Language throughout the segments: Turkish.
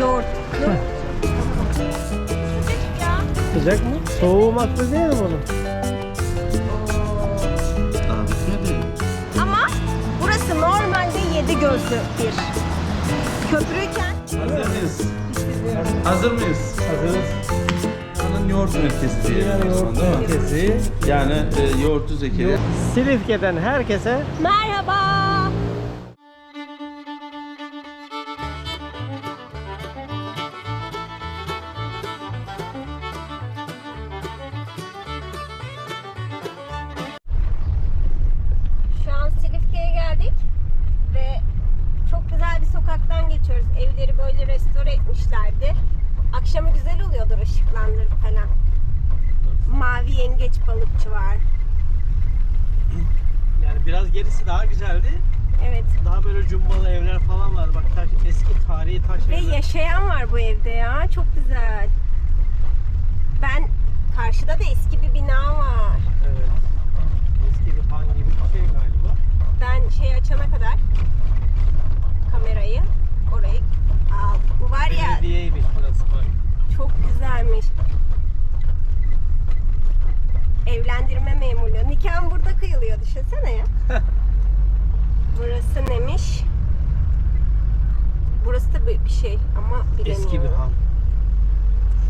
Yoğurtlu. Sıcak mı? Soğumakta değil mi bunun? Ama burası normalde yedi gözlü bir köprüyken Hazır mıyız? Hazır mıyız? Hazırız. Dünyanın yoğurt merkezi Yani zaman yoğurt değil mi? merkezi. Yani e, yoğurtlu zekeri. Silifke'den herkese merhaba. Biraz gerisi daha güzeldi. Evet. Daha böyle cumbalı evler falan var. Bak taş, eski tarihi taş Ve evler. yaşayan var bu evde ya. Çok güzel. Ben karşıda da eski bir bina var. Evet. Eski bir han gibi bir şey galiba. Ben şey açana kadar kamerayı orayı al. Bu var ya Belediyeymiş burası bak. çok güzelmiş. Evlendirme memurluğu. Nikahım burada kıyılıyor düşünsene ya. Burası neymiş? Burası da bir şey ama bilemiyorum. Eski bir han.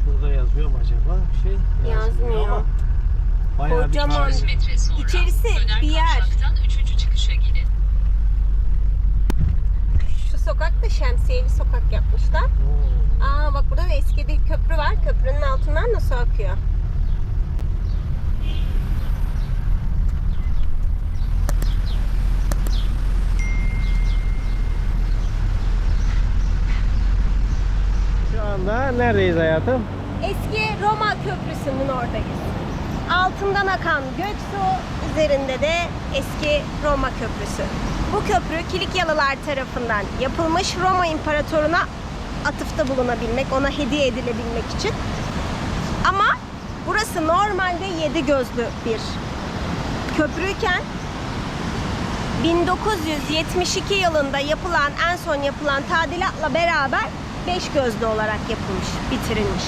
Şurada yazıyor mu acaba? Bir şey Yazmıyor. ama Bayağı Kocaman. bir 200 metre sonra İçerisi bir yer. üçüncü çıkışa gidin. Şu sokak da şemsiyeli sokak yapmışlar. Oo. Aa bak burada da eski bir köprü var. Köprünün altından da su akıyor. Şu anda neredeyiz hayatım? Eski Roma Köprüsü'nün oradayız. Altından akan Göksu, üzerinde de eski Roma Köprüsü. Bu köprü Kilikyalılar tarafından yapılmış Roma İmparatoruna atıfta bulunabilmek, ona hediye edilebilmek için. Ama burası normalde yedi gözlü bir köprüyken 1972 yılında yapılan en son yapılan tadilatla beraber beş gözlü olarak yapılmış, bitirilmiş.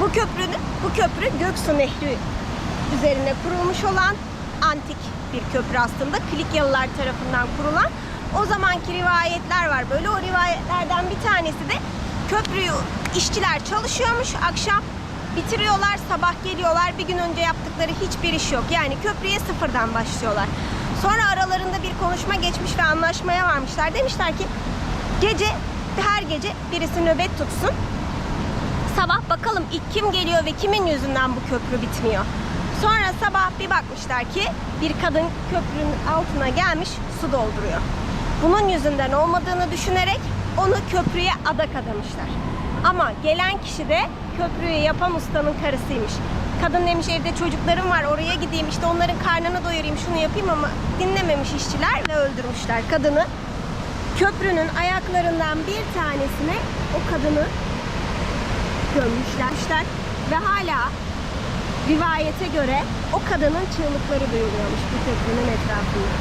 Bu köprünün bu köprü Göksu Nehri üzerine kurulmuş olan antik bir köprü aslında. Kilikyalılar tarafından kurulan. O zamanki rivayetler var. Böyle o rivayetlerden bir tanesi de köprüyü işçiler çalışıyormuş akşam bitiriyorlar sabah geliyorlar bir gün önce yaptıkları hiçbir iş yok yani köprüye sıfırdan başlıyorlar sonra aralarında bir konuşma geçmiş ve anlaşmaya varmışlar demişler ki gece her gece birisi nöbet tutsun sabah bakalım ilk kim geliyor ve kimin yüzünden bu köprü bitmiyor. Sonra sabah bir bakmışlar ki bir kadın köprünün altına gelmiş su dolduruyor. Bunun yüzünden olmadığını düşünerek onu köprüye adak adamışlar. Ama gelen kişi de köprüyü yapan ustanın karısıymış. Kadın demiş evde çocuklarım var oraya gideyim işte onların karnını doyurayım şunu yapayım ama dinlememiş işçiler ve öldürmüşler kadını. Köprünün ayaklarından bir tanesine o kadını gömmüşler ve hala rivayete göre o kadının çığlıkları duyuluyormuş bu köprünün etrafında.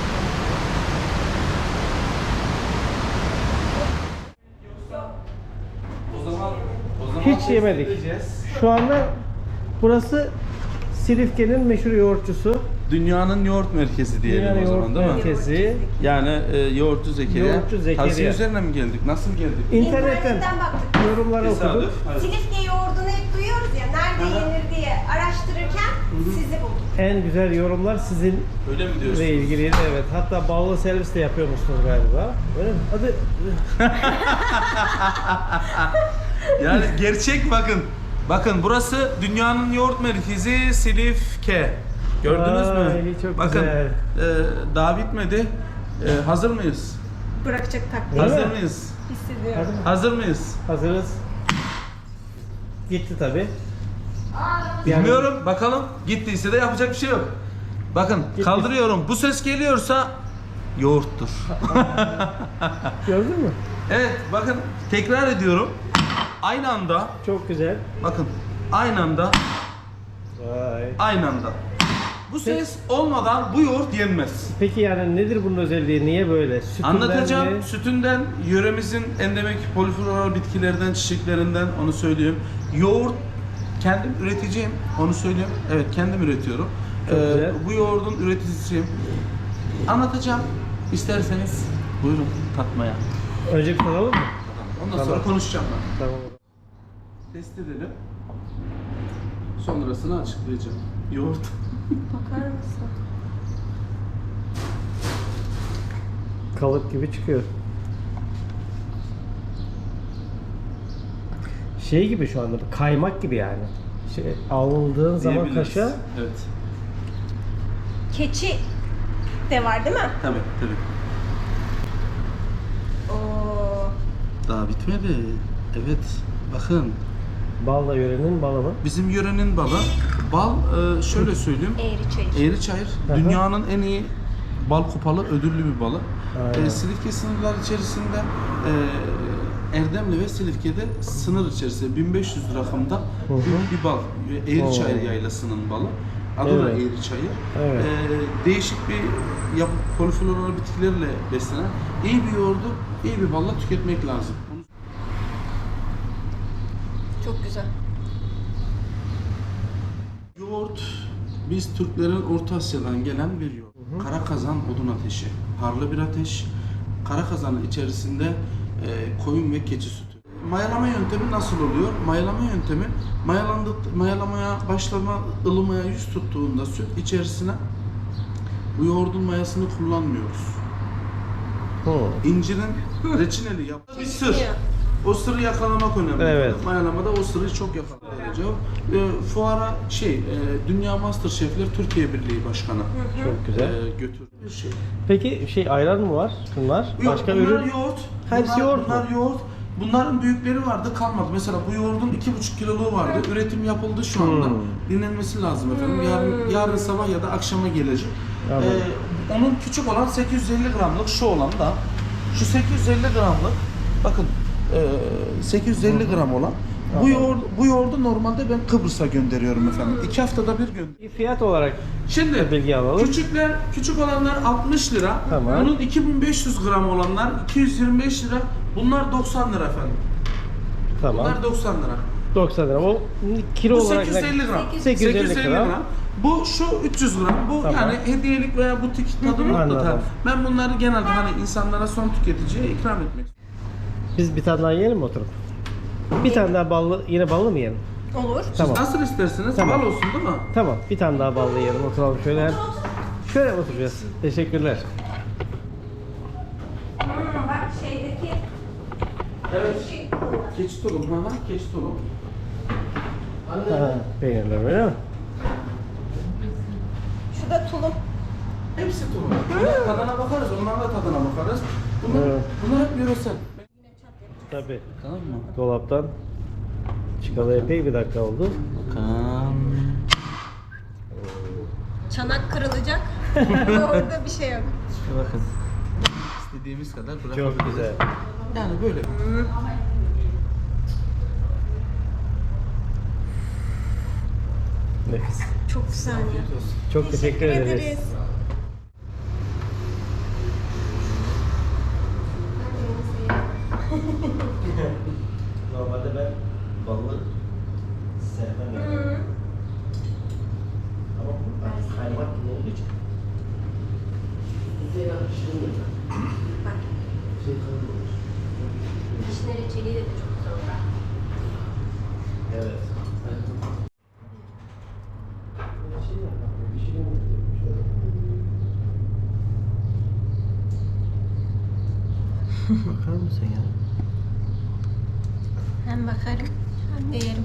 O zaman, o zaman Hiç yemedik. Şu anda burası Silifke'nin meşhur yoğurtçusu. Dünyanın yoğurt merkezi diyelim Dünyanın o zaman yoğurt değil mi? merkezi. Yani e, yoğurtlu zekeriya. Yoğurtlu Zekeriya. Tavsiye üzerine mi geldik? Nasıl geldik? İnternetten İnternetten baktık. yorumları okuduk. Tesadüf. Evet. Silifke yoğurdunu hep duyuyoruz ya nerede yenir diye araştırırken sizi bulduk. En güzel yorumlar sizinle Öyle mi diyorsun? ilgiliydi evet. Hatta bağlı servis de yapıyormuşsunuz galiba. Öyle mi? Hadi. Yani gerçek bakın. Bakın burası dünyanın yoğurt merkezi Silifke. Gördünüz mü? Ay, çok bakın güzel. e, daha bitmedi. E, hazır mıyız? Bırakacak taktiği Değil hazır mi? mıyız? hissediyorum. Hazır mıyız? Hazırız. Gitti tabi. Bilmiyorum. Bakalım. Gittiyse de yapacak bir şey yok. Bakın kaldırıyorum. Bu ses geliyorsa yoğurttur. Gördün mü? evet bakın tekrar ediyorum. Aynı anda Çok güzel. bakın aynı anda Vay. aynı anda. Bu ses olmadan bu yoğurt yenmez. Peki yani nedir bunun özelliği? Niye böyle? Sütünden Anlatacağım. mi? Sütünden, yöremizin endemik polifloral bitkilerden, çiçeklerinden onu söyleyeyim. Yoğurt kendim üreticiyim. Onu söyleyeyim. Evet kendim üretiyorum. Ee, Çok güzel. bu yoğurdun üreticisiyim. Anlatacağım. İsterseniz buyurun tatmaya. Önce bir tadalım mı? Ondan Tamam. sonra konuşacağım ben. Tamam. Test edelim. Sonrasını açıklayacağım. Yoğurt. Bakar mısın? Kalıp gibi çıkıyor. Şey gibi şu anda kaymak gibi yani. Şey, aldığın zaman diyebiliriz. kaşa Evet. Keçi de var değil mi? Tabii tabii. Oo. Daha bitmedi. Evet. Bakın. balla yörenin balı mı? Bizim yörenin balı. Bal e, şöyle söyleyeyim. Eğri çayır. Eğriçayır hı. dünyanın en iyi bal kupalı ödüllü bir balı. Aynen. E, Silifke sınırlar içerisinde e, Erdemli ve Silifke'de sınır içerisinde 1500 rakımda Hı hı. bir, bir bal. Eğriçayır Oo. yaylasının balı. Adı da Evet. Eğriçayır. Evet. E, değişik bir yap, polifloral bitkilerle beslenen iyi bir yoğurdu iyi bir balla tüketmek lazım. Çok güzel. Yoğurt biz Türklerin Orta Asya'dan gelen bir yoğurt. Kara kazan odun ateşi. Harlı bir ateş. Kara kazanın içerisinde e, koyun ve keçi sütü. Mayalama yöntemi nasıl oluyor? Mayalama yöntemi mayalandı, mayalamaya başlama, ılımaya yüz tuttuğunda süt içerisine bu yoğurdun mayasını kullanmıyoruz. Hı. İncirin reçineli yap. Bir sır. O sırrı yakalamak önemli. Evet. Mayalamada o sırrı çok yakalayacağım. E, fuara şey, e, Dünya Master Şefler Türkiye Birliği Başkanı Çok güzel. e, götürdü bir şey. Peki şey ayran mı var? Bunlar. Yok, Başka bunlar ürün. yoğurt. Hepsi bunlar, yoğurt mu? Bunlar yoğurt. Bunların büyükleri vardı kalmadı. Mesela bu yoğurdun iki buçuk kiloluğu vardı. Üretim yapıldı şu anda. Hmm. Dinlenmesi lazım efendim. Yarın, yarın sabah ya da akşama gelecek. Anladım. Ee, onun küçük olan 850 gramlık şu olan da şu 850 gramlık bakın e, 850 gram olan bu yoğurdu, bu yoğurdu normalde ben Kıbrıs'a gönderiyorum efendim. İki haftada bir gönderiyorum. Bir fiyat olarak Şimdi Bilgi alalım. küçükler küçük olanlar 60 lira. Tamam. Bunun 2500 gram olanlar 225 lira. Bunlar 90 lira efendim. tamam. Bunlar 90 lira. 90 lira. O kilo Bu olarak ne- 850 gram. 850 gram. Bu şu 300 gram. Bu Tamam. yani hediyelik veya butik tadımlık da. Anladım. Ben bunları genelde hani insanlara son tüketiciye ikram etmek. Biz bir tane daha yiyelim mi oturup? Bir tane daha ballı, yine ballı mı yiyelim? Olur. Tamam. Nasıl isterseniz Tamam. bal olsun değil mi? Tamam, bir tane daha ballı yiyelim. Oturalım şöyle. hem- Şöyle oturacağız. Teşekkürler. Hmm, bak şeydeki Evet. Keçi tulum. Hı hı. Keçi tulum. Ha, peynirler öyle mi? şu da tulum. Hepsi tulum. Bunlar Tadına bakarız. Onların da tadına bakarız. Bunlar, Evet. bunlar hep yöresel. Tabii. Tamam mı? Dolaptan çıkalı epey bir dakika oldu. Bakalım. Çanak kırılacak. Orada bir şey yok. İşte bakın. İstediğimiz kadar bırakabiliriz. Çok güzel. Yani böyle. Nefis. Çok güzel ya. Çok teşekkür, ederiz. Normalde ben balı sevmem yani. Ama bu artık kaymak gibi olduğu için. Güzel şirin de. Bak. Şey kalın olur. Vişne reçeliği de çok güzel olur. Evet. Şey yapalım, bir şey mi yapalım? Şöyle. Bakar mısın ya? Hem bakarım hem de yerim.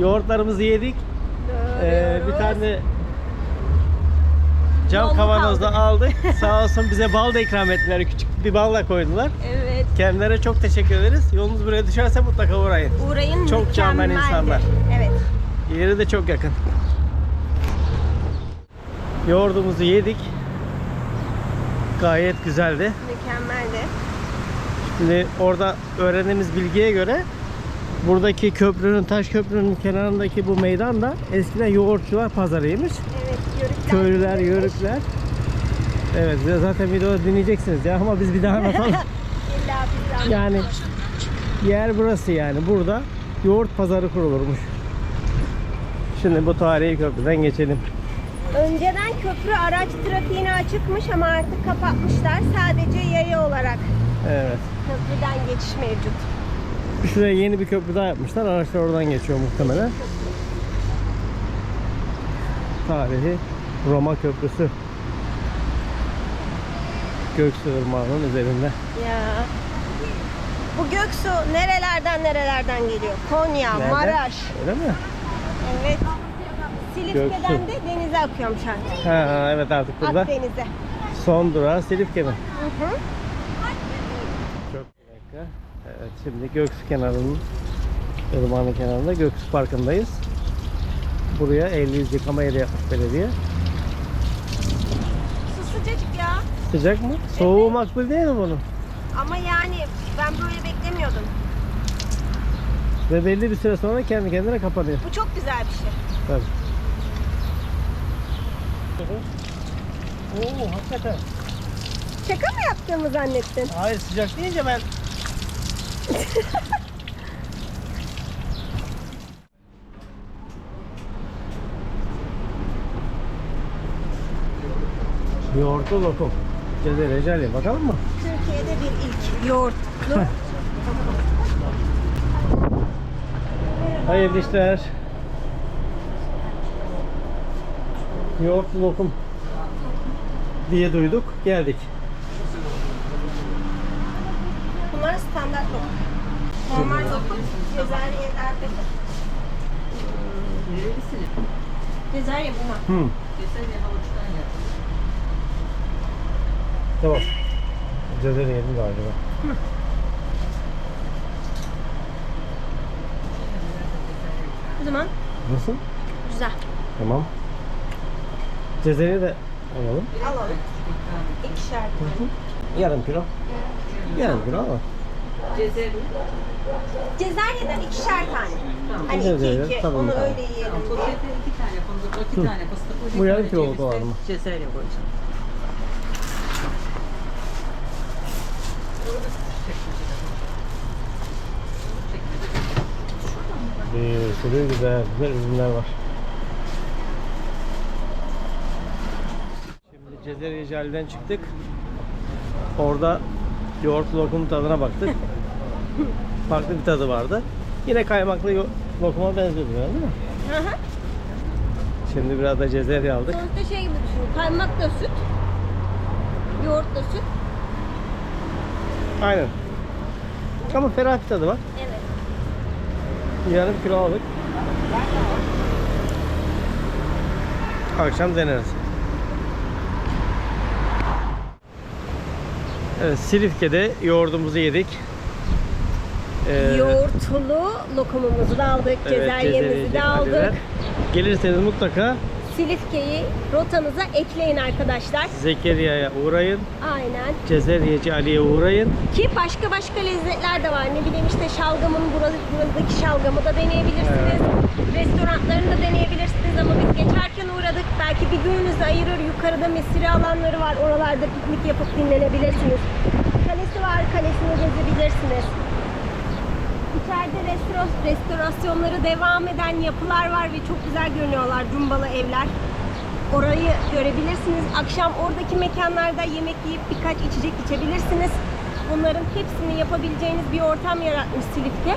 Yoğurtlarımızı yedik. Ee, bir tane cam Ballı kavanozda kaldı. aldık. Sağ olsun bize bal da ikram ettiler. Küçük bir balla koydular. Evet. Kendilerine çok teşekkür ederiz. Yolunuz buraya düşerse mutlaka uğrayın. Uğrayın Çok mükemmeldir. insanlar. Evet. Yeri de çok yakın. Yoğurdumuzu yedik. Gayet güzeldi. Mükemmeldi. Şimdi orada öğrendiğimiz bilgiye göre Buradaki köprünün, taş köprünün kenarındaki bu meydan da eskiden yoğurtçular pazarıymış. Evet, yörükler. Köylüler, yörükler. Evet, zaten videoda dinleyeceksiniz ya ama biz bir daha anlatalım. Yani yer burası yani. Burada yoğurt pazarı kurulurmuş. Şimdi bu tarihi köprüden geçelim. Önceden köprü araç trafiğine açıkmış ama artık kapatmışlar. Sadece yaya olarak Evet. köprüden geçiş mevcut. Şuraya yeni bir köprü daha yapmışlar. Araçlar oradan geçiyor muhtemelen. Tarihi Roma Köprüsü. Göksu Irmağı'nın üzerinde. Ya. Bu Göksu nerelerden nerelerden geliyor? Konya, Nerede? Maraş. Öyle mi? Evet. Silifke'den Göksu. de denize akıyormuş artık. Ha, ha, evet artık burada. Akdeniz'e. Son durağı Silifke mi? Hı hı. Çok bir dakika. Evet şimdi Göksu kenarının Irmağı'nın kenarında Göksu Parkı'ndayız. Buraya 50 yüz yıkama yeri yapmış belediye. Su sıcacık ya. Sıcak mı? Soğuğu makbul değil mi bunun? Ama yani ben böyle beklemiyordum. Ve belli bir süre sonra kendi kendine kapanıyor. Bu çok güzel bir şey. Tabii. Oo hakikaten. Şaka mı yaptığımı zannettin? Hayır sıcak deyince ben Yoğurtlu lokum. Cezere Recali bakalım mı? Türkiye'de bir ilk yoğurtlu. Hayırlı işler. Yoğurtlu lokum diye duyduk. Geldik. Bunlar standart lokum. Normal lokum Cezayir'lerde. Cezayir bunlar. Hı. Tamam. Cezere yedim galiba. O zaman Nasıl? güzel. Tamam. Cezeri de alalım. Alalım. İkişer. Yarım kilo. Yarım kilo ama. Cezayir'den ikişer tane. Hani iki Cezayir, iki. tabii, Onu tamam. öyle yiyelim. Poşete iki tane fındık, iki tane fıstık. Bu yarım kiloluk var mı? Cezerye koyacağım. Bir sürü güzel güzel ürünler var. Şimdi Cezeri Jali'den çıktık. Orada yoğurtlu lokum tadına baktık. Farklı bir tadı vardı. Yine kaymaklı lokuma benziyordu yani, değil mi? Hı hı. Şimdi biraz da Cezeri aldık. Sonuçta şey gibi düşün. Kaymak da süt. Yoğurt da süt. Aynen. Ama ferah bir tadı var. Evet. Yarım kilo aldık. Akşam deneriz. Evet, Silifke'de yoğurdumuzu yedik. Ee, Yoğurtlu lokumumuzu da aldık. evet, Cezeri de aldık. Cezeri'den. Gelirseniz mutlaka Silifke'yi rotanıza ekleyin arkadaşlar. Zekeriya'ya uğrayın. Aynen. Cezeriyeci Ali'ye uğrayın. Ki başka başka lezzetler de var. Ne bileyim işte şalgamın burada, buradaki şalgamı da deneyebilirsiniz. Restoranlarını da deneyebilirsiniz ama biz geçerken uğradık. Belki bir gününüzü ayırır. Yukarıda mesire alanları var. Oralarda piknik yapıp dinlenebilirsiniz. Kalesi var. Kalesini gezebilirsiniz. İçeride restoro- restorasyonları devam eden yapılar var ve çok güzel görünüyorlar. Cumbalı evler. Orayı görebilirsiniz. Akşam oradaki mekanlarda yemek yiyip birkaç içecek içebilirsiniz. Bunların hepsini yapabileceğiniz bir ortam yaratmış Silifke.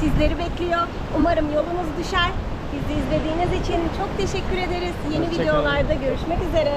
Sizleri bekliyor. Umarım yolunuz düşer. Bizi izlediğiniz için çok teşekkür ederiz. Yeni Hoşça kalın. videolarda görüşmek üzere.